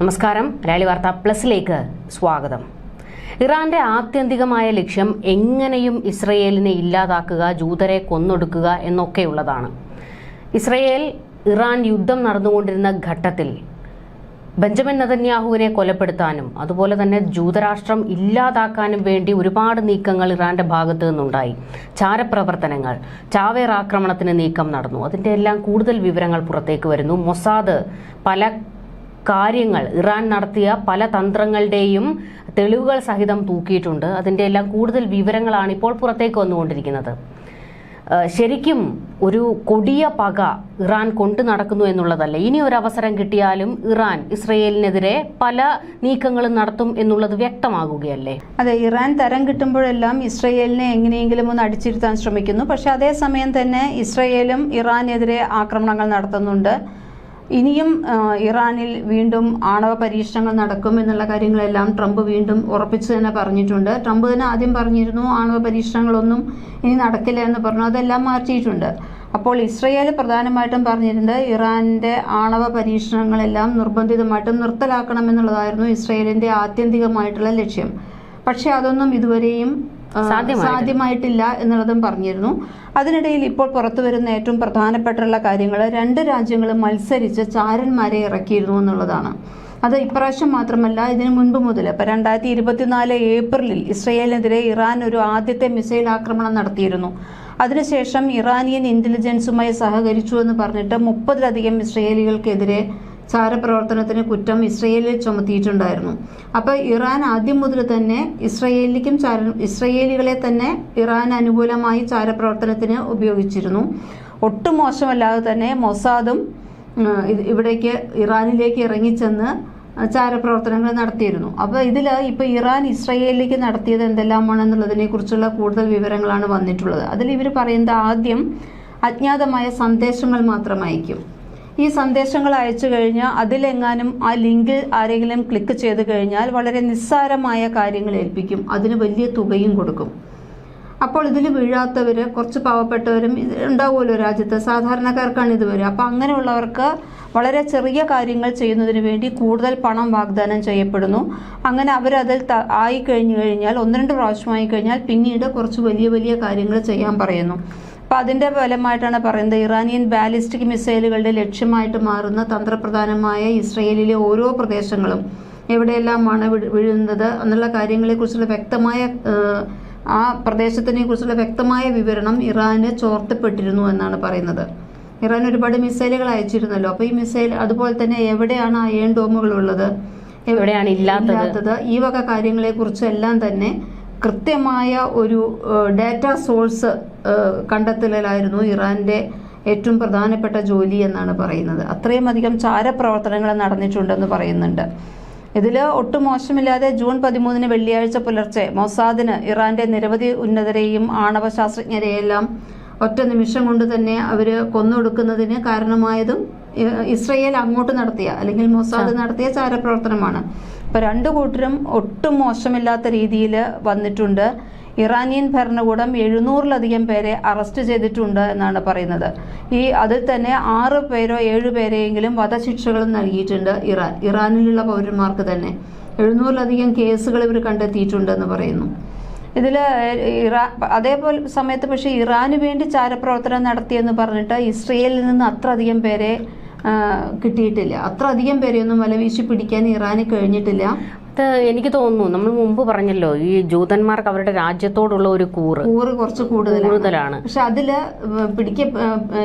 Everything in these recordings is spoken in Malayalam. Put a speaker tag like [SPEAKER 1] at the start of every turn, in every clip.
[SPEAKER 1] നമസ്കാരം. മലയാളി വാർത്ത പ്ലസിലേക്ക് സ്വാഗതം. ഇറാന്റെ ആത്യന്തികമായ ലക്ഷ്യം എങ്ങനെയും ഇസ്രയേലിനെ ഇല്ലാതാക്കുക ജൂതരെ കൊന്നൊടുക്കുക എന്നൊക്കെയുള്ളതാണ്. ഇസ്രയേൽ ഇറാൻ യുദ്ധം നടന്നുകൊണ്ടിരുന്ന ഘട്ടത്തിൽ ബെഞ്ചമിൻ നതന്യാഹുവിനെ കൊലപ്പെടുത്താനും അതുപോലെ തന്നെ ജൂതരാഷ്ട്രം ഇല്ലാതാക്കാനും വേണ്ടി ഒരുപാട് നീക്കങ്ങൾ ഇറാന്റെ ഭാഗത്ത് നിന്നുണ്ടായി. ചാരപ്രവർത്തനങ്ങൾ ചാവേർ ആക്രമണത്തിന് നീക്കം നടന്നു. അതിന്റെ എല്ലാം കൂടുതൽ വിവരങ്ങൾ പുറത്തേക്ക് വരുന്നു. മൊസാദ് പല കാര്യങ്ങൾ. ഇറാൻ നടത്തിയ പല തന്ത്രങ്ങളുടെയും തെളിവുകൾ സഹിതം തൂക്കിയിട്ടുണ്ട്. അതിന്റെ എല്ലാം കൂടുതൽ വിവരങ്ങളാണ് ഇപ്പോൾ പുറത്തേക്ക് വന്നുകൊണ്ടിരിക്കുന്നത്. ശരിക്കും ഒരു കൊടിയ പക ഇറാൻ കൊണ്ടു നടക്കുന്നു എന്നുള്ളതല്ല. ഇനി ഒരു അവസരം കിട്ടിയാലും ഇറാൻ ഇസ്രയേലിനെതിരെ പല നീക്കങ്ങളും നടത്തും എന്നുള്ളത് വ്യക്തമാകുകയല്ലേ?
[SPEAKER 2] അതെ ഇറാൻ തരം കിട്ടുമ്പോഴെല്ലാം ഇസ്രയേലിനെ എങ്ങനെയെങ്കിലും ഒന്ന് അടിച്ചിരുത്താൻ ശ്രമിക്കുന്നു. പക്ഷെ അതേസമയം തന്നെ ഇസ്രയേലും ഇറാനെതിരെ ആക്രമണങ്ങൾ നടത്തുന്നുണ്ട്. ഇനിയും ഇറാനിൽ വീണ്ടും ആണവ പരീക്ഷണങ്ങൾ നടക്കും എന്നുള്ള കാര്യങ്ങളെല്ലാം ട്രംപ് വീണ്ടും ഉറപ്പിച്ചു തന്നെ പറഞ്ഞിട്ടുണ്ട്. ട്രംപ് തന്നെ ആദ്യം പറഞ്ഞിരുന്നു ആണവ പരീക്ഷണങ്ങളൊന്നും ഇനി നടക്കില്ല എന്ന് പറഞ്ഞു. അതെല്ലാം മാറ്റിയിട്ടുണ്ട്. അപ്പോൾ ഇസ്രയേൽ പ്രധാനമായിട്ടും പറഞ്ഞിട്ടുണ്ട് ഇറാന്റെ ആണവ പരീക്ഷണങ്ങളെല്ലാം നിർബന്ധിതമായിട്ടും നിർത്തലാക്കണം എന്നുള്ളതായിരുന്നു ഇസ്രയേലിന്റെ ആത്യന്തികമായിട്ടുള്ള ലക്ഷ്യം. പക്ഷേ അതൊന്നും ഇതുവരെയും
[SPEAKER 1] സാധ്യമായിട്ടില്ല.
[SPEAKER 2] എന്നുള്ളതും പറഞ്ഞിരുന്നു. അതിനിടയിൽ ഇപ്പോൾ പുറത്തു വരുന്ന ഏറ്റവും പ്രധാനപ്പെട്ടുള്ള കാര്യങ്ങൾ രണ്ട് രാജ്യങ്ങളും മത്സരിച്ച് ചാരന്മാരെ ഇറക്കിയിരുന്നു എന്നുള്ളതാണ്. അത് ഇപ്രാവശ്യം മാത്രമല്ല ഇതിനു മുൻപ് മുതൽ ഇപ്പം രണ്ടായിരത്തി ഇരുപത്തിനാല് ഏപ്രിലിൽ ഇസ്രയേലിനെതിരെ ഇറാൻ ഒരു ആദ്യത്തെ മിസൈൽ ആക്രമണം നടത്തിയിരുന്നു. അതിനുശേഷം ഇറാനിയൻ ഇന്റലിജൻസുമായി സഹകരിച്ചു എന്ന് പറഞ്ഞിട്ട് മുപ്പതിലധികം ഇസ്രയേലികൾക്കെതിരെ ചാരപ്രവർത്തനത്തിന് കുറ്റം ഇസ്രയേലിൽ ചുമത്തിയിട്ടുണ്ടായിരുന്നു. അപ്പോൾ ഇറാൻ ആദ്യം മുതൽ തന്നെ ഇസ്രയേലിക്കും ചാര ഇസ്രയേലികളെ തന്നെ ഇറാൻ അനുകൂലമായി ചാരപ്രവർത്തനത്തിന് ഉപയോഗിച്ചിരുന്നു. ഒട്ടും മോശമല്ലാതെ തന്നെ മൊസാദും ഇവിടേക്ക് ഇറാനിലേക്ക് ഇറങ്ങിച്ചെന്ന് ചാരപ്രവർത്തനങ്ങൾ നടത്തിയിരുന്നു. അപ്പോൾ ഇതിൽ ഇപ്പോൾ ഇറാൻ ഇസ്രയേലിലേക്ക് നടത്തിയത് എന്തെല്ലാമാണെന്നുള്ളതിനെ കുറിച്ചുള്ള കൂടുതൽ വിവരങ്ങളാണ് വന്നിട്ടുള്ളത്. അതിൽ ഇവർ പറയുന്നത് ആദ്യം അജ്ഞാതമായ സന്ദേശങ്ങൾ മാത്രം അയക്കും ഈ സന്ദേശങ്ങൾ അയച്ചു കഴിഞ്ഞാൽ അതിലെങ്ങാനും ആ ലിങ്കിൽ ആരെങ്കിലും ക്ലിക്ക് ചെയ്ത് കഴിഞ്ഞാൽ വളരെ നിസ്സാരമായ കാര്യങ്ങൾ ഏൽപ്പിക്കും. അതിന് വലിയ തുകയും കൊടുക്കും. അപ്പോൾ ഇതിൽ വീഴാത്തവർ കുറച്ച് പാവപ്പെട്ടവരും ഉണ്ടാവുമല്ലോ രാജ്യത്ത്. സാധാരണക്കാർക്കാണ് ഇത് വരിക. അപ്പോൾ അങ്ങനെയുള്ളവർക്ക് വളരെ ചെറിയ കാര്യങ്ങൾ ചെയ്യുന്നതിന് വേണ്ടി കൂടുതൽ പണം വാഗ്ദാനം ചെയ്യപ്പെടുന്നു. അങ്ങനെ അവരതിൽ ആയി കഴിഞ്ഞു കഴിഞ്ഞാൽ ഒന്ന് രണ്ട് പ്രാവശ്യമായി കഴിഞ്ഞാൽ പിന്നീട് കുറച്ച് വലിയ വലിയ കാര്യങ്ങൾ ചെയ്യാൻ പറയുന്നു. അപ്പോൾ അതിന്റെ ഫലമായിട്ടാണ് പറയുന്നത് ഇറാനിയൻ ബാലിസ്റ്റിക് മിസൈലുകളുടെ ലക്ഷ്യമായിട്ട് മാറുന്ന തന്ത്രപ്രധാനമായ ഇസ്രയേലിലെ ഓരോ പ്രദേശങ്ങളും എവിടെയെല്ലാമാണ് വീഴ്- വീഴുന്നത് എന്നുള്ള കാര്യങ്ങളെക്കുറിച്ചുള്ള വ്യക്തമായ ആ പ്രദേശത്തിനെ കുറിച്ചുള്ള വ്യക്തമായ വിവരണം ഇറാന് ചോർത്തപ്പെട്ടിരുന്നു എന്നാണ് പറയുന്നത്. ഇറാൻ ഒരുപാട് മിസൈലുകൾ അയച്ചിരുന്നല്ലോ. അപ്പോൾ ഈ മിസൈൽ അതുപോലെ തന്നെ എവിടെയാണ് അയേൺ ഡോമുകൾ ഉള്ളത്?
[SPEAKER 1] എവിടെയാണ് ഇല്ലാത്തത്?
[SPEAKER 2] ഈ വക കാര്യങ്ങളെ കുറിച്ചെല്ലാം തന്നെ കൃത്യമായ ഒരു ഡാറ്റ സോഴ്സ് കണ്ടെത്തലായിരുന്നു ഇറാന്റെ ഏറ്റവും പ്രധാനപ്പെട്ട ജോലി എന്നാണ് പറയുന്നത്. അത്രയും അധികം ചാരപ്രവർത്തനങ്ങൾ നടന്നിട്ടുണ്ടെന്ന് പറയുന്നുണ്ട്. ഇതിൽ ഒട്ടും മോശമില്ലാതെ ജൂൺ പതിമൂന്നിന് വെള്ളിയാഴ്ച പുലർച്ചെ മൊസാദിന് ഇറാന്റെ നിരവധി ഉന്നതരെയും ആണവ ശാസ്ത്രജ്ഞരെയെല്ലാം ഒറ്റ നിമിഷം കൊണ്ട് തന്നെ അവർ കൊന്നൊടുക്കുന്നതിന് കാരണമായതും ഇസ്രയേൽ അങ്ങോട്ട് നടത്തിയ അല്ലെങ്കിൽ മൊസാദ് നടത്തിയ ചാരപ്രവർത്തനമാണ്. ഇപ്പൊ രണ്ടു കൂട്ടരും ഒട്ടും മോശമില്ലാത്ത രീതിയിൽ വന്നിട്ടുണ്ട്. ഇറാനിയൻ ഭരണകൂടം എഴുന്നൂറിലധികം പേരെ അറസ്റ്റ് ചെയ്തിട്ടുണ്ട് എന്നാണ് പറയുന്നത്. ഈ അതിൽ തന്നെ ആറ് പേരോ ഏഴ് പേരെയെങ്കിലും വധശിക്ഷകളും നൽകിയിട്ടുണ്ട് ഇറാൻ ഇറാനിലുള്ള പൗരന്മാർക്ക് തന്നെ. എഴുന്നൂറിലധികം കേസുകൾ ഇവർ കണ്ടെത്തിയിട്ടുണ്ടെന്ന് പറയുന്നു. ഇതിൽ ഇറാ അതേപോലെ സമയത്ത് പക്ഷേ ഇറാന് വേണ്ടി ചാരപ്രവർത്തനം നടത്തിയെന്ന് പറഞ്ഞിട്ട് ഇസ്രയേലിൽ നിന്ന് അത്രയധികം പേരെ കിട്ടിയിട്ടില്ല. അത്ര അധികം പേരെയൊന്നും വലവീശി പിടിക്കാൻ ഇറാന് കഴിഞ്ഞിട്ടില്ല.
[SPEAKER 1] അത് എനിക്ക് തോന്നുന്നു. നമ്മൾ മുമ്പ് പറഞ്ഞല്ലോ ഈ ജൂതന്മാർക്ക് അവരുടെ രാജ്യത്തോടുള്ള ഒരു കൂറ്.
[SPEAKER 2] കൂറ് കുറച്ച് കൂടുതലാണ്.
[SPEAKER 1] കൂടുതലാണ്.
[SPEAKER 2] പക്ഷെ അതിൽ പിടിക്ക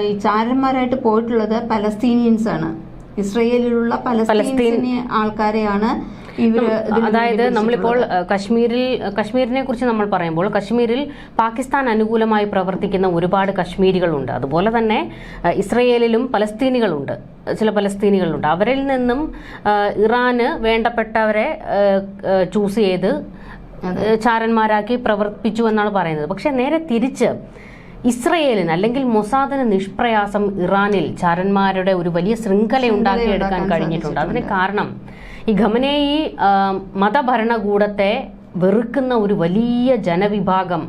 [SPEAKER 2] ഈ ചാരന്മാരായിട്ട് പോയിട്ടുള്ളത് പലസ്തീനിയൻസ് ആണ് ഇസ്രയേലിലുള്ള പലസ്തീൻ ആൾക്കാരെയാണ്
[SPEAKER 1] അതായത് നമ്മളിപ്പോൾ കശ്മീരിൽ കശ്മീരിനെ കുറിച്ച് നമ്മൾ പറയുമ്പോൾ കശ്മീരിൽ പാകിസ്ഥാൻ അനുകൂലമായി പ്രവർത്തിക്കുന്ന ഒരുപാട് കശ്മീരികളുണ്ട്. അതുപോലെ തന്നെ ഇസ്രയേലിലും പലസ്തീനികളുണ്ട്. ചില പലസ്തീനികളുണ്ട്. അവരിൽ നിന്നും ഇറാന് വേണ്ടപ്പെട്ടവരെ ചൂസ് ചെയ്ത് ചാരന്മാരാക്കി പ്രവർത്തിച്ചു എന്നാണ് പറയുന്നത്. പക്ഷെ നേരെ തിരിച്ച് ഇസ്രയേലിന് അല്ലെങ്കിൽ മൊസാദിന് നിഷ്പ്രയാസം ഇറാനിൽ ചാരന്മാരുടെ ഒരു വലിയ ശൃംഖല ഉണ്ടാക്കിയെടുക്കാൻ കഴിഞ്ഞിട്ടുണ്ട്. അതിന് കാരണം ഈ ഖമനേയി മതഭരണകൂടത്തെ വെറുക്കുന്ന ഒരു വലിയ ജനവിഭാഗം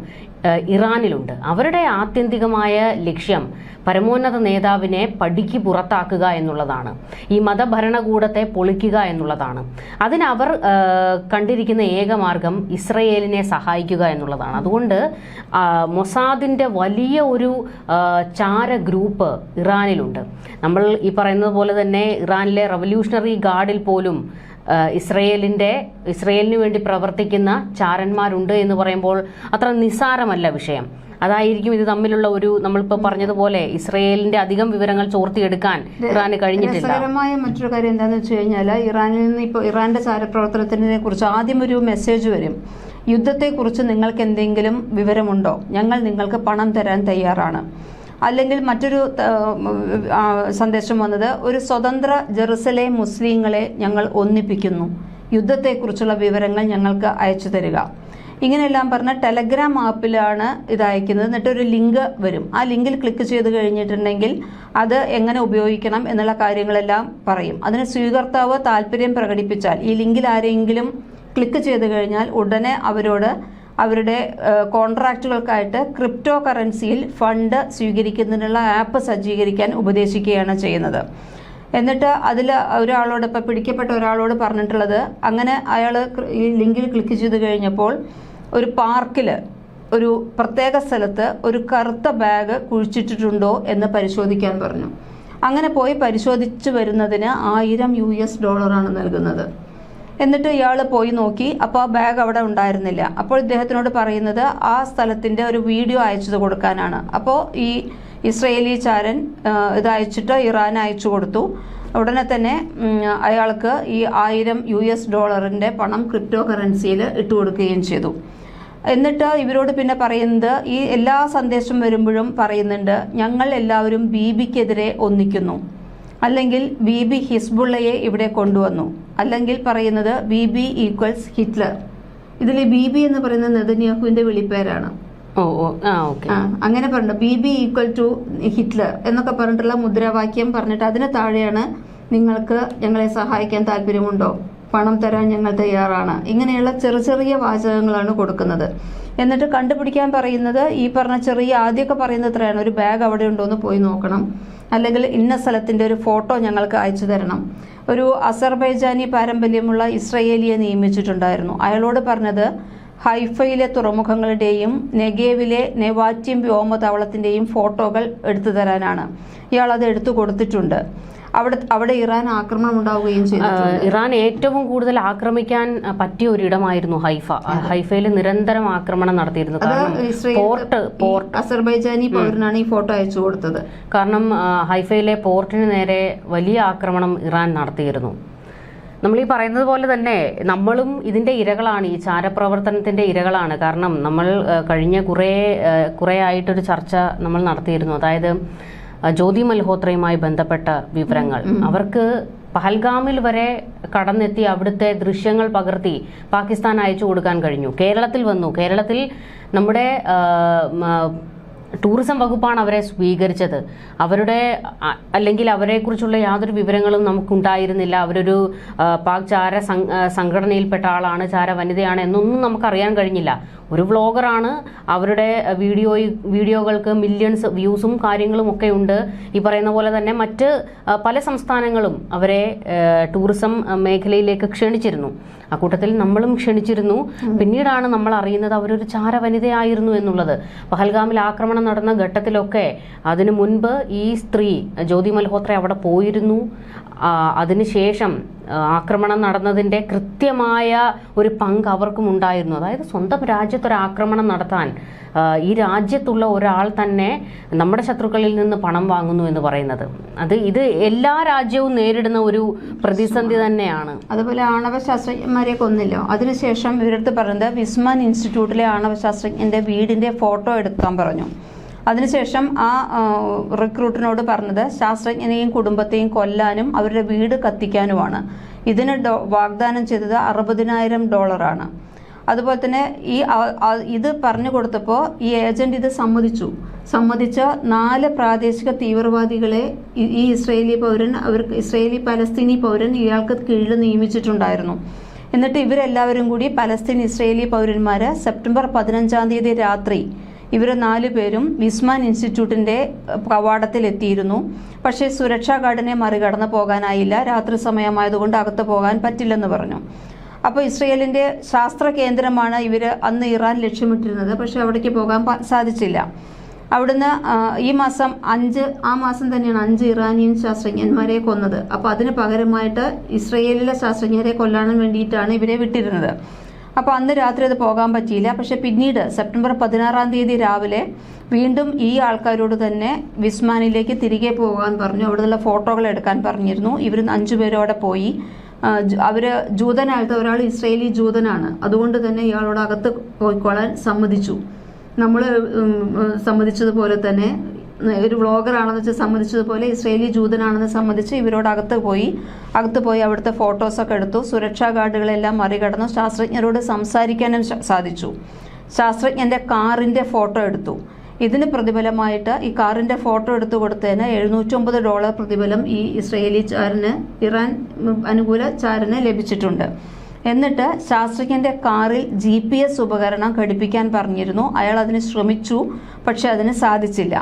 [SPEAKER 1] ഇറാനിലുണ്ട്. അവരുടെ ആത്യന്തികമായ ലക്ഷ്യം പരമോന്നത നേതാവിനെ പടിക്ക് പുറത്താക്കുക എന്നുള്ളതാണ്. ഈ മതഭരണകൂടത്തെ പൊളിക്കുക എന്നുള്ളതാണ്. അതിനവർ കണ്ടിരിക്കുന്ന ഏക മാർഗം ഇസ്രയേലിനെ സഹായിക്കുക എന്നുള്ളതാണ്. അതുകൊണ്ട് മൊസാദിന്റെ വലിയ ഒരു ചാര ഗ്രൂപ്പ് ഇറാനിലുണ്ട്. നമ്മൾ ഈ പറയുന്നത് പോലെ തന്നെ ഇറാനിലെ റവല്യൂഷണറി ഗാർഡിൽ പോലും ആ, ഇസ്രയേലിന്റെ ഇസ്രയേലിന് വേണ്ടി പ്രവർത്തിക്കുന്ന ചാരന്മാരുണ്ട് എന്ന് പറയുമ്പോൾ അത്ര നിസ്സാരമല്ല വിഷയം. അതായിരിക്കും ഇത് തമ്മിലുള്ള ഒരു നമ്മളിപ്പോൾ പറഞ്ഞതുപോലെ ഇസ്രയേലിന്റെ അധികം വിവരങ്ങൾ ചോർത്തിയെടുക്കാൻ ഇറാന് കഴിഞ്ഞിട്ടില്ല.
[SPEAKER 2] രസകരമായ മറ്റൊരു കാര്യം എന്താണെന്ന് വെച്ച് കഴിഞ്ഞാൽ ഇറാനിൽ നിന്ന് ഇപ്പോൾ ഇറാന്റെ ചാരപ്രവർത്തനത്തിനെ കുറിച്ച് ആദ്യം ഒരു മെസ്സേജ് വരും. യുദ്ധത്തെക്കുറിച്ച് നിങ്ങൾക്ക് എന്തെങ്കിലും വിവരമുണ്ടോ? ഞങ്ങൾ നിങ്ങൾക്ക് പണം തരാൻ തയ്യാറാണ്. അല്ലെങ്കിൽ മറ്റൊരു സന്ദേശം വന്നത് ഒരു സ്വതന്ത്ര ജെറുസലേം മുസ്ലിങ്ങളെ ഞങ്ങൾ ഒന്നിപ്പിക്കുന്നു. യുദ്ധത്തെക്കുറിച്ചുള്ള വിവരങ്ങൾ ഞങ്ങൾക്ക് അയച്ചു തരിക. ഇങ്ങനെയെല്ലാം പറഞ്ഞ ടെലഗ്രാം ആപ്പിലാണ് ഇത് അയക്കുന്നത്. എന്നിട്ട് ഒരു ലിങ്ക് വരും. ആ ലിങ്കിൽ ക്ലിക്ക് ചെയ്ത് കഴിഞ്ഞിട്ടുണ്ടെങ്കിൽ അത് എങ്ങനെ ഉപയോഗിക്കണം എന്നുള്ള കാര്യങ്ങളെല്ലാം പറയും. അതിന് സ്വീകർത്താവ് താല്പര്യം പ്രകടിപ്പിച്ചാൽ ഈ ലിങ്കിൽ ആരെങ്കിലും ക്ലിക്ക് ചെയ്ത് കഴിഞ്ഞാൽ ഉടനെ അവരോട് അവരുടെ കോൺട്രാക്റ്റുകൾക്കായിട്ട് ക്രിപ്റ്റോ കറൻസിയിൽ ഫണ്ട് സ്വീകരിക്കുന്നതിനുള്ള ആപ്പ് സജ്ജീകരിക്കാൻ ഉപദേശിക്കുകയാണ് ചെയ്യുന്നത്. എന്നിട്ട് അതിൽ ഒരാളോട് ഇപ്പോൾ പിടിക്കപ്പെട്ട ഒരാളോട് പറഞ്ഞിട്ടുള്ളത് അങ്ങനെ അയാൾ ഈ ലിങ്കിൽ ക്ലിക്ക് ചെയ്ത് കഴിഞ്ഞപ്പോൾ ഒരു പാർക്കിൽ ഒരു പ്രത്യേക സ്ഥലത്ത് ഒരു കറുത്ത ബാഗ് കുഴിച്ചിട്ടിട്ടുണ്ടോ എന്ന് പരിശോധിക്കാൻ പറഞ്ഞു. അങ്ങനെ പോയി പരിശോധിച്ച് വരുന്നതിന് ആയിരം യു എസ് ഡോളറാണ് നൽകുന്നത്. എന്നിട്ട് ഇയാൾ പോയി നോക്കി. അപ്പോൾ ആ ബാഗ് അവിടെ ഉണ്ടായിരുന്നില്ല. അപ്പോൾ ഇദ്ദേഹത്തിനോട് പറയുന്നത് ആ സ്ഥലത്തിന്റെ ഒരു വീഡിയോ അയച്ചത് കൊടുക്കാനാണ്. അപ്പോൾ ഈ ഇസ്രയേലി ചാരൻ ഇത് അയച്ചിട്ട് ഇറാൻ അയച്ചു കൊടുത്തു. ഉടനെ തന്നെ അയാൾക്ക് ഈ ആയിരം യു എസ് ഡോളറിന്റെ പണം ക്രിപ്റ്റോ കറൻസിയിൽ ഇട്ട് കൊടുക്കുകയും ചെയ്തു. എന്നിട്ട് ഇവരോട് പിന്നെ പറയുന്നത് ഈ എല്ലാ സന്ദേശം വരുമ്പോഴും പറയുന്നുണ്ട് ഞങ്ങൾ എല്ലാവരും ബീബിക്കെതിരെ ഒന്നിക്കുന്നു. അല്ലെങ്കിൽ ബി ബി ഹിസ്ബുള്ളയെ ഇവിടെ കൊണ്ടുവന്നു. അല്ലെങ്കിൽ പറയുന്നത് ബി ബി ഈക്വൽസ് ഹിറ്റ്ലർ. ഇതിൽ ബി ബി എന്ന് പറയുന്നത് നെതന്യാഹുവിന്റെ വിളിപ്പേരാണ്.
[SPEAKER 1] ഓ ഓ ആ ഓക്കെ.
[SPEAKER 2] അങ്ങനെ പറഞ്ഞു B B equal to Hitler എന്നൊക്കെ പറഞ്ഞിട്ടുള്ള മുദ്രാവാക്യം പറഞ്ഞിട്ട് അതിന് താഴെയാണ് നിങ്ങൾക്ക് ഞങ്ങളെ സഹായിക്കാൻ താല്പര്യമുണ്ടോ? പണം തരാൻ ഞങ്ങൾ തയ്യാറാണ്. ഇങ്ങനെയുള്ള ചെറു ചെറിയ വാചകങ്ങളാണ് കൊടുക്കുന്നത്. എന്നിട്ട് കണ്ടുപിടിക്കാൻ പറയുന്നത് ഈ പറഞ്ഞ ചെറിയ ആദ്യമൊക്കെ പറയുന്നത് എത്രയാണ്? ഒരു ബാഗ് അവിടെ ഉണ്ടോ എന്ന് പോയി നോക്കണം. അല്ലെങ്കിൽ ഇന്ന സ്ഥലത്തിന്റെ ഒരു ഫോട്ടോ ഞങ്ങൾക്ക് അയച്ചു തരണം. ഒരു അസർബൈജാനി പാരമ്പര്യമുള്ള ഇസ്രയേലിയെ നിയമിച്ചിട്ടുണ്ടായിരുന്നു. അയാളോട് പറഞ്ഞത് ഹൈഫയിലെ തുറമുഖങ്ങളുടെയും നെഗേവിലെ നെവാറ്റിയം വ്യോമതാവളത്തിന്റെയും ഫോട്ടോകൾ എടുത്തു തരാനാണ്. ഇയാൾ അത് എടുത്തു കൊടുത്തിട്ടുണ്ട്. അവിടെ അവിടെ ഇറാൻ ആക്രമണം ഉണ്ടാവുകയും ചെയ്തിട്ടുണ്ട്.
[SPEAKER 1] ഇറാൻ ഏറ്റവും കൂടുതൽ ആക്രമിക്കാൻ പറ്റിയ ഒരിടമായിരുന്നു ഹൈഫ. ഹൈഫയിൽ നിരന്തരം ആക്രമണം നടത്തിയിരുന്നു. കാരണം പോർട്ട് പോർട്ട്.
[SPEAKER 2] അസർബൈജാനി പൗരനാണ് ഈ ഫോട്ടോ അയച്ചു കൊടുത്തത്.
[SPEAKER 1] കാരണം ഹൈഫയിലെ പോർട്ടിന് നേരെ വലിയ ആക്രമണം ഇറാൻ നടത്തിയിരുന്നു. നമ്മൾ ഈ പറയുന്നത് പോലെ തന്നെ നമ്മളും ഇതിന്റെ ഇരകളാണ് ഈ ചാരപ്രവർത്തനത്തിന്റെ ഇരകളാണ്. കാരണം നമ്മൾ കഴിഞ്ഞ കുറേ കുറേ ആയിട്ടൊരു ചർച്ച നമ്മൾ നടത്തിയിരുന്നു. അതായത് ജ്യോതി മൽഹോത്രയുമായി ബന്ധപ്പെട്ട വിവരങ്ങൾ. അവർക്ക് പഹൽഗാമിൽ വരെ കടന്നെത്തി അവിടുത്തെ ദൃശ്യങ്ങൾ പകർത്തി പാകിസ്ഥാൻ അയച്ചു കൊടുക്കാൻ കഴിഞ്ഞു. കേരളത്തിൽ വന്നു. കേരളത്തിൽ നമ്മുടെ ടൂറിസം വകുപ്പാണ് അവരെ സ്വീകരിച്ചത്. അവരുടെ അല്ലെങ്കിൽ അവരെക്കുറിച്ചുള്ള യാതൊരു വിവരങ്ങളും നമുക്കുണ്ടായിരുന്നില്ല. അവരൊരു പാക് ചാര സംഘടനയിൽപ്പെട്ട ആളാണ് ചാര വനിതയാണ് എന്നൊന്നും നമുക്കറിയാൻ കഴിഞ്ഞില്ല. ഒരു വ്ളോഗറാണ്. അവരുടെ വീഡിയോ വീഡിയോകൾക്ക് മില്യൺസ് വ്യൂസും കാര്യങ്ങളും ഒക്കെ ഉണ്ട്. ഈ പറയുന്ന പോലെ തന്നെ മറ്റ് പല സംസ്ഥാനങ്ങളും അവരെ ടൂറിസം മേഖലയിലേക്ക് ക്ഷണിച്ചിരുന്നു. ആ കൂട്ടത്തിൽ നമ്മളും ക്ഷണിച്ചിരുന്നു. പിന്നീടാണ് നമ്മൾ അറിയുന്നത് അവരൊരു ചാര വനിതയായിരുന്നു എന്നുള്ളത്. പഹൽഗാമിൽ ആക്രമണം നടന്ന ഘട്ടത്തിലൊക്കെ അതിനു മുൻപ് ഈ സ്ത്രീ ജ്യോതി മൽഹോത്ര അവിടെ പോയിരുന്നു. അതിനുശേഷം ആക്രമണം നടന്നതിന്റെ കൃത്യമായ ഒരു പങ്ക് അവർക്കും ഉണ്ടായിരുന്നു. അതായത് സ്വന്തം രാജ്യത്തൊരു ആക്രമണം നടത്താൻ ഈ രാജ്യത്തുള്ള ഒരാൾ തന്നെ നമ്മുടെ ശത്രുക്കളിൽ നിന്ന് പണം വാങ്ങുന്നു എന്ന് പറയുന്നത്. അത് ഇത് എല്ലാ രാജ്യവും നേരിടുന്ന ഒരു പ്രതിസന്ധി തന്നെയാണ്.
[SPEAKER 2] അതുപോലെ ആണവ ശാസ്ത്രജ്ഞന്മാരെ കൊന്നില്ലോ. അതിനുശേഷം ഇവരടുത്ത് പറഞ്ഞത് വിസ്മാൻ ഇൻസ്റ്റിറ്റ്യൂട്ടിലെ ആണവ ശാസ്ത്രജ്ഞന്റെ വീടിന്റെ ഫോട്ടോ എടുക്കാൻ പറഞ്ഞു. അതിനുശേഷം ആ റിക്രൂട്ടിനോട് പറഞ്ഞത് ശാസ്ത്രജ്ഞനെയും കുടുംബത്തെയും കൊല്ലാനും അവരുടെ വീട് കത്തിക്കാനുമാണ്. ഇതിന് വാഗ്ദാനം ചെയ്തത് അറുപതിനായിരം ഡോളറാണ്. അതുപോലെ തന്നെ ഈ ഇത് പറഞ്ഞു കൊടുത്തപ്പോൾ ഈ ഏജന്റ് ഇത് സമ്മതിച്ചു. സമ്മതിച്ച നാല് പ്രാദേശിക തീവ്രവാദികളെ ഈ ഈ ഇസ്രയേലി പൗരൻ അവർക്ക് ഇസ്രയേലി പലസ്തീനി പൗരൻ ഇയാൾക്ക് കീഴിൽ നിയമിച്ചിട്ടുണ്ടായിരുന്നു. എന്നിട്ട് ഇവരെല്ലാവരും കൂടി പലസ്തീൻ ഇസ്രയേലി പൗരന്മാരെ സെപ്റ്റംബർ പതിനഞ്ചാം തീയതി രാത്രി ഇവർ നാലു പേരും വിസ്മാൻ ഇൻസ്റ്റിറ്റ്യൂട്ടിന്റെ കവാടത്തിൽ എത്തിയിരുന്നു പക്ഷേ സുരക്ഷാ ഗാർഡിനെ മറികടന്ന് പോകാനായില്ല. രാത്രി സമയമായതുകൊണ്ട് അകത്ത് പോകാൻ പറ്റില്ലെന്ന് പറഞ്ഞു. അപ്പോൾ ഇസ്രയേലിന്റെ ശാസ്ത്ര കേന്ദ്രമാണ് ഇവർ അന്ന് ഇറാൻ ലക്ഷ്യമിട്ടിരുന്നത്. പക്ഷേ അവിടേക്ക് പോകാൻ സാധിച്ചില്ല. അവിടുന്ന് ഈ മാസം അഞ്ച് ആ മാസം തന്നെയാണ് അഞ്ച് ഇറാനിയൻ ശാസ്ത്രജ്ഞന്മാരെ കൊന്നത്. അപ്പോൾ അതിന് പകരമായിട്ട് ഇസ്രയേലിലെ ശാസ്ത്രജ്ഞരെ കൊല്ലാനും വേണ്ടിയിട്ടാണ് ഇവരെ വിട്ടിരുന്നത്. അപ്പോൾ അന്ന് രാത്രി അത് പോകാൻ പറ്റിയില്ല. പക്ഷെ പിന്നീട് സെപ്റ്റംബർ പതിനാറാം തീയതി രാവിലെ വീണ്ടും ഈ ആൾക്കാരോട് തന്നെ വിസ്മാനിലേക്ക് തിരികെ പോകാൻ പറഞ്ഞു. അവിടുന്നുള്ള ഫോട്ടോകൾ എടുക്കാൻ പറഞ്ഞിരുന്നു. ഇവർ അഞ്ചുപേരോടെ അവിടെ പോയി. അവർ ജൂതനായിട്ട് ഒരാൾ ഇസ്രയേലി ജൂതനാണ്. അതുകൊണ്ട് തന്നെ ഇയാളോട് അകത്ത് പോയിക്കോളാൻ സമ്മതിച്ചു. നമ്മൾ സമ്മതിച്ചതുപോലെ തന്നെ ഒരു വ്ളോഗറാണെന്ന് വെച്ച് സമ്മതിച്ചതുപോലെ ഇസ്രയേലി ജൂതനാണെന്ന് സമ്മതിച്ച് ഇവരോട് അകത്ത് പോയി. അകത്ത് പോയി അവിടുത്തെ ഫോട്ടോസൊക്കെ എടുത്തു. സുരക്ഷാ ഗാർഡുകളെല്ലാം മറികടന്നു. ശാസ്ത്രജ്ഞരോട് സംസാരിക്കാനും സാധിച്ചു. ശാസ്ത്രജ്ഞന്റെ കാറിന്റെ ഫോട്ടോ എടുത്തു. ഇതിന് പ്രതിഫലമായിട്ട് ഈ കാറിന്റെ ഫോട്ടോ എടുത്തു കൊടുത്തതിന് എഴുന്നൂറ്റൊമ്പത് ഡോളർ പ്രതിഫലം ഈ ഇസ്രയേലി ചാരന് ഇറാൻ അനുകൂല ചാരന് ലഭിച്ചിട്ടുണ്ട്. എന്നിട്ട് ശാസ്ത്രജ്ഞന്റെ കാറിൽ ജി പി എസ് ഉപകരണം ഘടിപ്പിക്കാൻ പറഞ്ഞിരുന്നു. അയാൾ അതിന് ശ്രമിച്ചു പക്ഷെ അതിന് സാധിച്ചില്ല.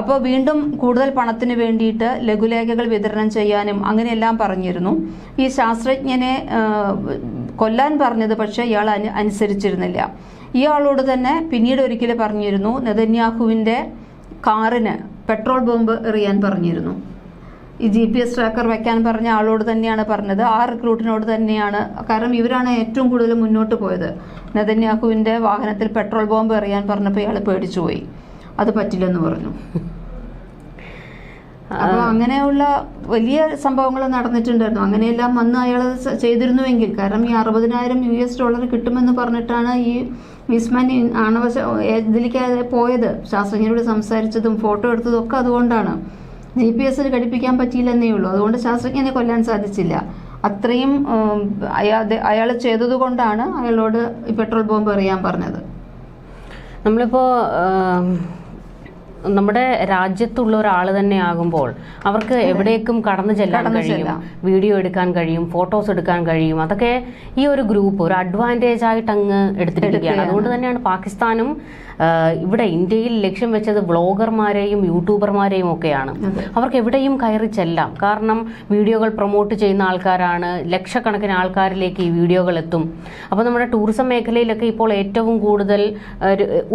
[SPEAKER 2] അപ്പോൾ വീണ്ടും കൂടുതൽ പണത്തിന് വേണ്ടിയിട്ട് ലഘുലേഖകൾ വിതരണം ചെയ്യാനും അങ്ങനെയെല്ലാം പറഞ്ഞിരുന്നു. ഈ ശാസ്ത്രജ്ഞനെ കൊല്ലാൻ പറഞ്ഞത് പക്ഷേ ഇയാൾ അനു അനുസരിച്ചിരുന്നില്ല. ഇയാളോട് തന്നെ പിന്നീട് ഒരിക്കൽ പറഞ്ഞിരുന്നു നെതന്യാഹുവിന്റെ കാറിന് പെട്രോൾ ബോംബ് എറിയാൻ പറഞ്ഞിരുന്നു. ഈ ജി പി എസ് ട്രാക്കർ വയ്ക്കാൻ പറഞ്ഞ ആളോട് തന്നെയാണ് പറഞ്ഞത് ആ റിക്രൂട്ടിനോട് തന്നെയാണ്. കാരണം ഇവരാണ് ഏറ്റവും കൂടുതൽ മുന്നോട്ട് പോയത്. നെതന്യാഹുവിന്റെ വാഹനത്തിൽ പെട്രോൾ ബോംബ് എറിയാൻ പറഞ്ഞപ്പോൾ ഇയാൾ പേടിച്ചു പോയി അത് പറ്റില്ലെന്ന് പറഞ്ഞു. അപ്പോൾ അങ്ങനെയുള്ള വലിയ സംഭവങ്ങൾ നടന്നിട്ടുണ്ടായിരുന്നു. അങ്ങനെയെല്ലാം വന്ന് അയാൾ ചെയ്തിരുന്നുവെങ്കിൽ കാരണം ഈ അറുപതിനായിരം യു എസ് ഡോളർ കിട്ടുമെന്ന് പറഞ്ഞിട്ടാണ് ഈ വിസ്മാൻ ആണവ ഇതിലേക്ക് പോയത്. ശാസ്ത്രജ്ഞരോട് സംസാരിച്ചതും ഫോട്ടോ എടുത്തതും ഒക്കെ അതുകൊണ്ടാണ്. ജി പി എസിൽ ഘടിപ്പിക്കാൻ പറ്റിയില്ലെന്നേ ഉള്ളൂ. അതുകൊണ്ട് ശാസ്ത്രജ്ഞനെ കൊല്ലാൻ സാധിച്ചില്ല. അത്രയും അയാൾ ചെയ്തതുകൊണ്ടാണ് അയാളോട് ഈ പെട്രോൾ ബോംബ് എറിയാൻ പറഞ്ഞത്.
[SPEAKER 1] നമ്മളിപ്പോ ആം, നമ്മുടെ രാജ്യത്തുള്ള ഒരാൾ തന്നെ ആകുമ്പോൾ അവർക്ക് എവിടേക്കും കടന്നു ചെല്ലാൻ കഴിയും. വീഡിയോ എടുക്കാൻ കഴിയും ഫോട്ടോസ് എടുക്കാൻ കഴിയും. അതൊക്കെ ഈ ഒരു ഗ്രൂപ്പ് ഒരു അഡ്വാന്റേജ് ആയിട്ട് അങ്ങ് എടുത്തിരിക്കുകയാണ്. അതുകൊണ്ട് തന്നെയാണ് പാകിസ്ഥാനും ഇവിടെ ഇന്ത്യയിൽ ലക്ഷ്യം വെച്ചത് വ്ളോഗർമാരെയും യൂട്യൂബർമാരെയും ഒക്കെയാണ്. അവർക്ക് എവിടെയും കയറി ചെല്ലാം. കാരണം വീഡിയോകൾ പ്രൊമോട്ട് ചെയ്യുന്ന ആൾക്കാരാണ്. ലക്ഷക്കണക്കിന് ആൾക്കാരിലേക്ക് ഈ വീഡിയോകൾ എത്തും. അപ്പോൾ നമ്മുടെ ടൂറിസം മേഖലയിലൊക്കെ ഇപ്പോൾ ഏറ്റവും കൂടുതൽ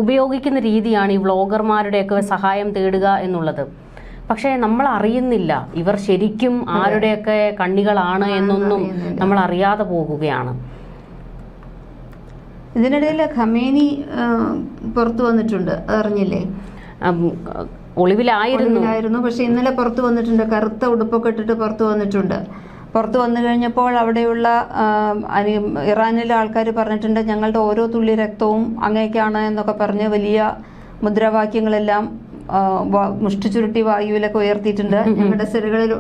[SPEAKER 1] ഉപയോഗിക്കുന്ന രീതിയാണ് ഈ വ്ളോഗർമാരുടെയൊക്കെ സഹായം തേടുക എന്നുള്ളത്. പക്ഷേ നമ്മൾ അറിയുന്നില്ല. ഇവർ ശരിക്കും ആരുടെയൊക്കെ കണ്ണികളാണ് എന്നൊന്നും നമ്മൾ അറിയാതെ പോകുകയാണ്.
[SPEAKER 2] ഇതിനിടയിൽ ഖമേനി പുറത്തു വന്നിട്ടുണ്ട്. അതറിഞ്ഞില്ലേ?
[SPEAKER 1] ഒളിവിലായിരുന്നു.
[SPEAKER 2] ഒളിവിലായിരുന്നു. പക്ഷെ ഇന്നലെ പുറത്തു വന്നിട്ടുണ്ട്. കറുത്ത ഉടുപ്പൊക്കെ ഇട്ടിട്ട് പുറത്തു വന്നിട്ടുണ്ട്. പുറത്തു വന്നു കഴിഞ്ഞപ്പോൾ അവിടെയുള്ള ഇറാനിലെ ആൾക്കാർ പറഞ്ഞിട്ടുണ്ട് ഞങ്ങളുടെ ഓരോ തുള്ളി രക്തവും അങ്ങേക്കാണ് എന്നൊക്കെ പറഞ്ഞ് വലിയ മുദ്രാവാക്യങ്ങളെല്ലാം ആ, വ- മുഷ്ടി ചുരുട്ടി വായുവിലൊക്കെ ഉയർത്തിയിട്ടുണ്ട്. ഞങ്ങളുടെ സിരകളിൽ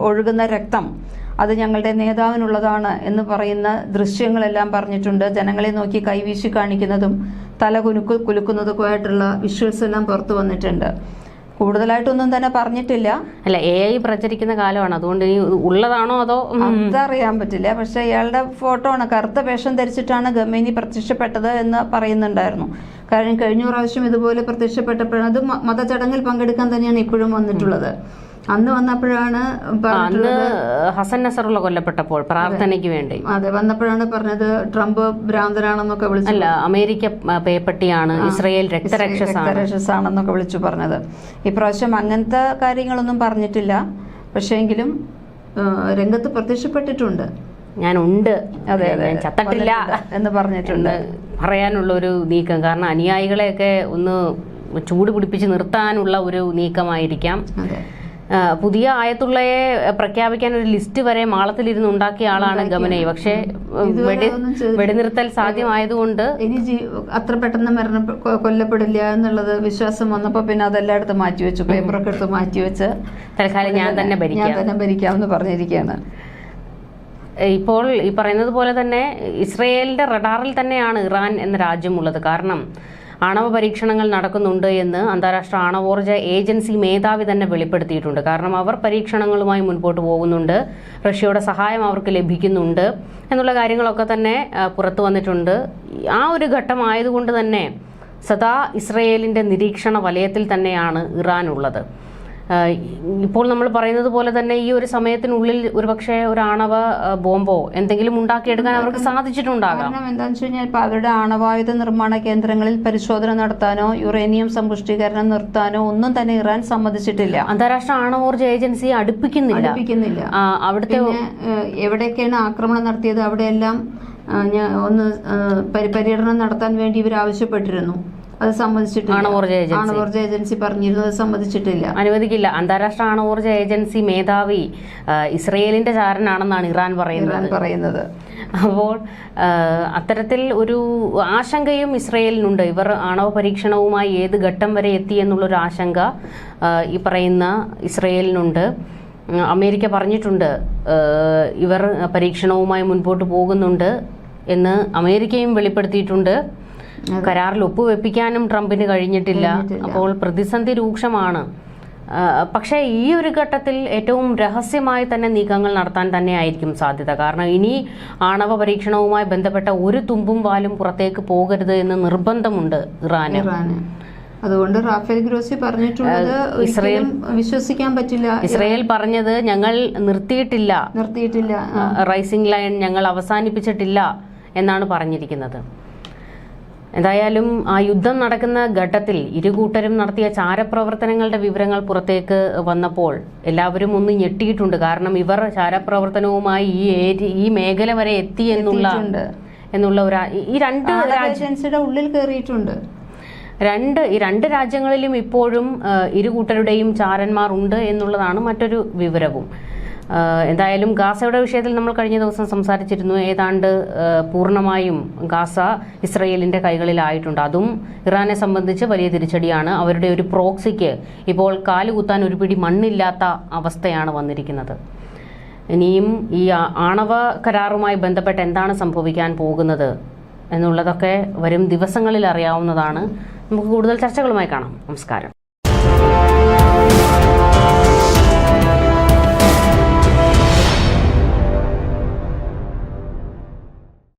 [SPEAKER 2] ഒഴുകുന്ന രക്തം അത് ഞങ്ങളുടെ നേതാവിനുള്ളതാണ് എന്ന് പറയുന്ന ദൃശ്യങ്ങളെല്ലാം പറഞ്ഞിട്ടുണ്ട്. ജനങ്ങളെ നോക്കി കൈവീശി കാണിക്കുന്നതും തല കുനുക്കു കുലുക്കുന്നതൊക്കെ ആയിട്ടുള്ള വിഷ്വൽസ് എല്ലാം പുറത്തു വന്നിട്ടുണ്ട്. കൂടുതലായിട്ടൊന്നും തന്നെ പറഞ്ഞിട്ടില്ല.
[SPEAKER 1] അല്ല എ ഐ പ്രചരിക്കുന്ന കാലമാണ്. അതുകൊണ്ട് ഇനി ഉള്ളതാണോ അതോ
[SPEAKER 2] അതറിയാൻ പറ്റില്ല. പക്ഷെ ഇയാളുടെ ഫോട്ടോ ആണ്. കറുത്ത വേഷം ധരിച്ചിട്ടാണ് ഗമേനി പ്രത്യക്ഷപ്പെട്ടത് എന്ന് പറയുന്നുണ്ടായിരുന്നു. കാരണം കഴിഞ്ഞ പ്രാവശ്യം ഇതുപോലെ പ്രത്യക്ഷപ്പെട്ടപ്പോഴാണ് അത് മതചടങ്ങിൽ പങ്കെടുക്കാൻ തന്നെയാണ് ഇപ്പോഴും വന്നിട്ടുള്ളത്. അന്ന് വന്നപ്പോഴാണ്
[SPEAKER 1] അന്ന് ഹസൻ നസറുള്ള കൊല്ലപ്പെട്ടപ്പോൾ പ്രാർത്ഥനയ്ക്ക് വേണ്ടി.
[SPEAKER 2] അതെ വന്നപ്പോഴാണ് പറഞ്ഞത് ട്രംപ് ഭ്രാന്തനാണെന്നൊക്കെ വിളിച്ചു
[SPEAKER 1] അല്ല അമേരിക്ക പേപ്പട്ടിയാണ് ഇസ്രയേൽ രക്തരക്ഷസാണ്.
[SPEAKER 2] രക്തരക്ഷസാണെന്നൊക്കെ വിളിച്ചു പറഞ്ഞത്. ഇപ്രാവശ്യം അങ്ങനത്തെ കാര്യങ്ങളൊന്നും പറഞ്ഞിട്ടില്ല. പക്ഷേങ്കിലും രംഗത്ത് പ്രത്യക്ഷപ്പെട്ടിട്ടുണ്ട്.
[SPEAKER 1] ഞാൻ ഉണ്ട്
[SPEAKER 2] അതെ അതെ.
[SPEAKER 1] ഞാൻ ചത്തട്ടില്ല
[SPEAKER 2] എന്ന് പറഞ്ഞിട്ടുണ്ട്.
[SPEAKER 1] പറയാനുള്ള ഒരു നീക്കം. കാരണം അനുയായികളെയൊക്കെ ഒന്ന് ചൂട് പിടിപ്പിച്ച് നിർത്താനുള്ള ഒരു നീക്കമായിരിക്കാം. പുതിയ ആയത്തുള്ളയെ പ്രഖ്യാപിക്കാൻ ഒരു ലിസ്റ്റ് വരെ മാളത്തിലിരുന്ന് ഉണ്ടാക്കിയ ആളാണ് ഗമനെ പക്ഷേ വെടി വെടിനിർത്തൽ സാധ്യമായതുകൊണ്ട്
[SPEAKER 2] ഇനി അത്ര പെട്ടെന്ന് മരണ കൊല്ലപ്പെടില്ല എന്നുള്ളത് വിശ്വാസം വന്നപ്പോൾ പിന്നെ അതെല്ലായിടത്തും മാറ്റിവെച്ചു. പേപ്പറൊക്കെ എടുത്ത് മാറ്റിവെച്ച്
[SPEAKER 1] തൽക്കാലം ഞാൻ തന്നെ ഭരിക്കാം.
[SPEAKER 2] ഞാൻ
[SPEAKER 1] ഭരിക്കാം
[SPEAKER 2] എന്ന് പറഞ്ഞിരിക്കുകയാണ്.
[SPEAKER 1] ഇപ്പോൾ ഈ പറയുന്നത് പോലെ തന്നെ ഇസ്രയേലിന്റെ റഡാറിൽ തന്നെയാണ് ഇറാൻ എന്ന രാജ്യമുള്ളത്. കാരണം ആണവ പരീക്ഷണങ്ങൾ നടക്കുന്നുണ്ട് എന്ന് അന്താരാഷ്ട്ര ആണവോർജ ഏജൻസി മേധാവി തന്നെ വെളിപ്പെടുത്തിയിട്ടുണ്ട്. കാരണം അവർ പരീക്ഷണങ്ങളുമായി മുൻപോട്ട് പോകുന്നുണ്ട്. റഷ്യയുടെ സഹായം അവർക്ക് ലഭിക്കുന്നുണ്ട് എന്നുള്ള കാര്യങ്ങളൊക്കെ തന്നെ പുറത്തു വന്നിട്ടുണ്ട്. ആ ഒരു ഘട്ടമായതുകൊണ്ട് തന്നെ സദാ ഇസ്രയേലിന്റെ നിരീക്ഷണ വലയത്തിൽ തന്നെയാണ് ഇറാൻ ഉള്ളത്. ഇപ്പോൾ നമ്മൾ പറയുന്നത് പോലെ തന്നെ ഈ ഒരു സമയത്തിനുള്ളിൽ ഒരുപക്ഷെ ഒരു ആണവ ബോംബോ എന്തെങ്കിലും ഉണ്ടാക്കിയെടുക്കാൻ അവർക്ക് സാധിച്ചിട്ടുണ്ടാകാം.
[SPEAKER 2] കാരണം എന്താണെന്ന് വെച്ച് കഴിഞ്ഞാൽ ഇപ്പൊ അവരുടെ ആണവായുധ നിർമ്മാണ കേന്ദ്രങ്ങളിൽ പരിശോധന നടത്താനോ യുറേനിയം സമ്പുഷ്ടീകരണം നിർത്താനോ ഒന്നും തന്നെ ഇറാൻ സമ്മതിച്ചിട്ടില്ല.
[SPEAKER 1] അന്താരാഷ്ട്ര ആണവോർജ ഏജൻസി അടുപ്പിക്കുന്നില്ല.
[SPEAKER 2] അടുപ്പിക്കുന്നില്ല.
[SPEAKER 1] അവിടുത്തെ
[SPEAKER 2] എവിടെയൊക്കെയാണ് ആക്രമണം നടത്തിയത്? അവിടെയെല്ലാം ഒന്ന് പര്യടനം നടത്താൻ വേണ്ടി ഇവർ ആവശ്യപ്പെട്ടിരുന്നു. അത് സമ്മതിച്ചിട്ടില്ല.
[SPEAKER 1] ആണവോർജ ഏജൻസി.
[SPEAKER 2] ആണവോർജ ഏജൻസി പറഞ്ഞിരുന്നു അത്
[SPEAKER 1] അനുവദിക്കില്ല. അന്താരാഷ്ട്ര ആണവോർജ ഏജൻസി മേധാവി ഇസ്രയേലിന്റെ ചാരനാണെന്നാണ് ഇറാൻ പറയുന്നത്.
[SPEAKER 2] പറയുന്നത്.
[SPEAKER 1] അപ്പോൾ അത്തരത്തിൽ ഒരു ആശങ്കയും ഇസ്രയേലിനുണ്ട്. ഇവർ ആണവ പരീക്ഷണവുമായി ഏത് ഘട്ടം വരെ എത്തി എന്നുള്ളൊരു ആശങ്ക ഈ പറയുന്ന ഇസ്രയേലിനുണ്ട്. അമേരിക്ക പറഞ്ഞിട്ടുണ്ട് ഇവർ പരീക്ഷണവുമായി മുൻപോട്ട് പോകുന്നുണ്ട് എന്ന് അമേരിക്കയും വെളിപ്പെടുത്തിയിട്ടുണ്ട്. കരാറിൽ ഒപ്പുവെപ്പിക്കാനും ട്രംപിന് കഴിഞ്ഞിട്ടില്ല. അപ്പോൾ പ്രതിസന്ധി രൂക്ഷമാണ്. പക്ഷേ ഈ ഒരു ഘട്ടത്തിൽ ഏറ്റവും രഹസ്യമായി തന്നെ നീക്കങ്ങൾ നടത്താൻ തന്നെയായിരിക്കും സാധ്യത. കാരണം ഇനി ആണവ പരീക്ഷണവുമായി ബന്ധപ്പെട്ട ഒരു തുമ്പും വാലും പുറത്തേക്ക് പോകരുത് എന്ന് നിർബന്ധമുണ്ട് ഇറാന്.
[SPEAKER 2] അതുകൊണ്ട് റാഫേൽ ഗ്രോസി പറഞ്ഞിട്ടുള്ളത് ഇസ്രയേൽ വിശ്വസിക്കാൻ പറ്റില്ല.
[SPEAKER 1] ഇസ്രയേൽ പറഞ്ഞത് ഞങ്ങൾ നിർത്തിയിട്ടില്ല.
[SPEAKER 2] നിർത്തിയിട്ടില്ല.
[SPEAKER 1] റൈസിംഗ് ലൈൻ ഞങ്ങൾ അവസാനിപ്പിച്ചിട്ടില്ല എന്നാണ് പറഞ്ഞിരിക്കുന്നത്. എന്തായാലും ആ യുദ്ധം നടക്കുന്ന ഘട്ടത്തിൽ ഇരുകൂട്ടരും നടത്തിയ ചാരപ്രവർത്തനങ്ങളുടെ വിവരങ്ങൾ പുറത്തേക്ക് വന്നപ്പോൾ എല്ലാവരും ഒന്ന് ഞെട്ടിയിട്ടുണ്ട്. കാരണം ഇവർ ചാരപ്രവർത്തനവുമായി ഈ ഈ മേഖല വരെ എത്തി എന്നുള്ള എന്നുള്ള ഒരു ഈ- രണ്ട്
[SPEAKER 2] രാജ്യൻസിയുടെ ഉള്ളിൽ കയറിയിട്ടുണ്ട്
[SPEAKER 1] രണ്ട് ഈ രണ്ട് രാജ്യങ്ങളിലും ഇപ്പോഴും ഇരുകൂട്ടരുടെയും ഇരു കൂട്ടരുടെയും ചാരന്മാർ ഉണ്ട് എന്നുള്ളതാണ് മറ്റൊരു വിവരവും. എന്തായാലും ഗാസയുടെ വിഷയത്തിൽ നമ്മൾ കഴിഞ്ഞ ദിവസം സംസാരിച്ചിരുന്നു. ഏതാണ്ട് പൂർണമായും ഗാസ ഇസ്രയേലിന്റെ കൈകളിലായിട്ടുണ്ട്. അതും ഇറാനെ സംബന്ധിച്ച് വലിയ തിരിച്ചടിയാണ്. അവരുടെ ഒരു പ്രോക്സിക്ക് ഇപ്പോൾ കാലുകുത്താൻ ഒരു പിടി മണ്ണില്ലാത്ത അവസ്ഥയാണ് വന്നിരിക്കുന്നത്. ഇനിയും ഈ ആണവ കരാറുമായി ബന്ധപ്പെട്ട് എന്താണ് സംഭവിക്കാൻ പോകുന്നത് എന്നുള്ളതൊക്കെ വരും ദിവസങ്ങളിൽ അറിയാവുന്നതാണ്. നമുക്ക് കൂടുതൽ ചർച്ചകളുമായി കാണാം. നമസ്കാരം.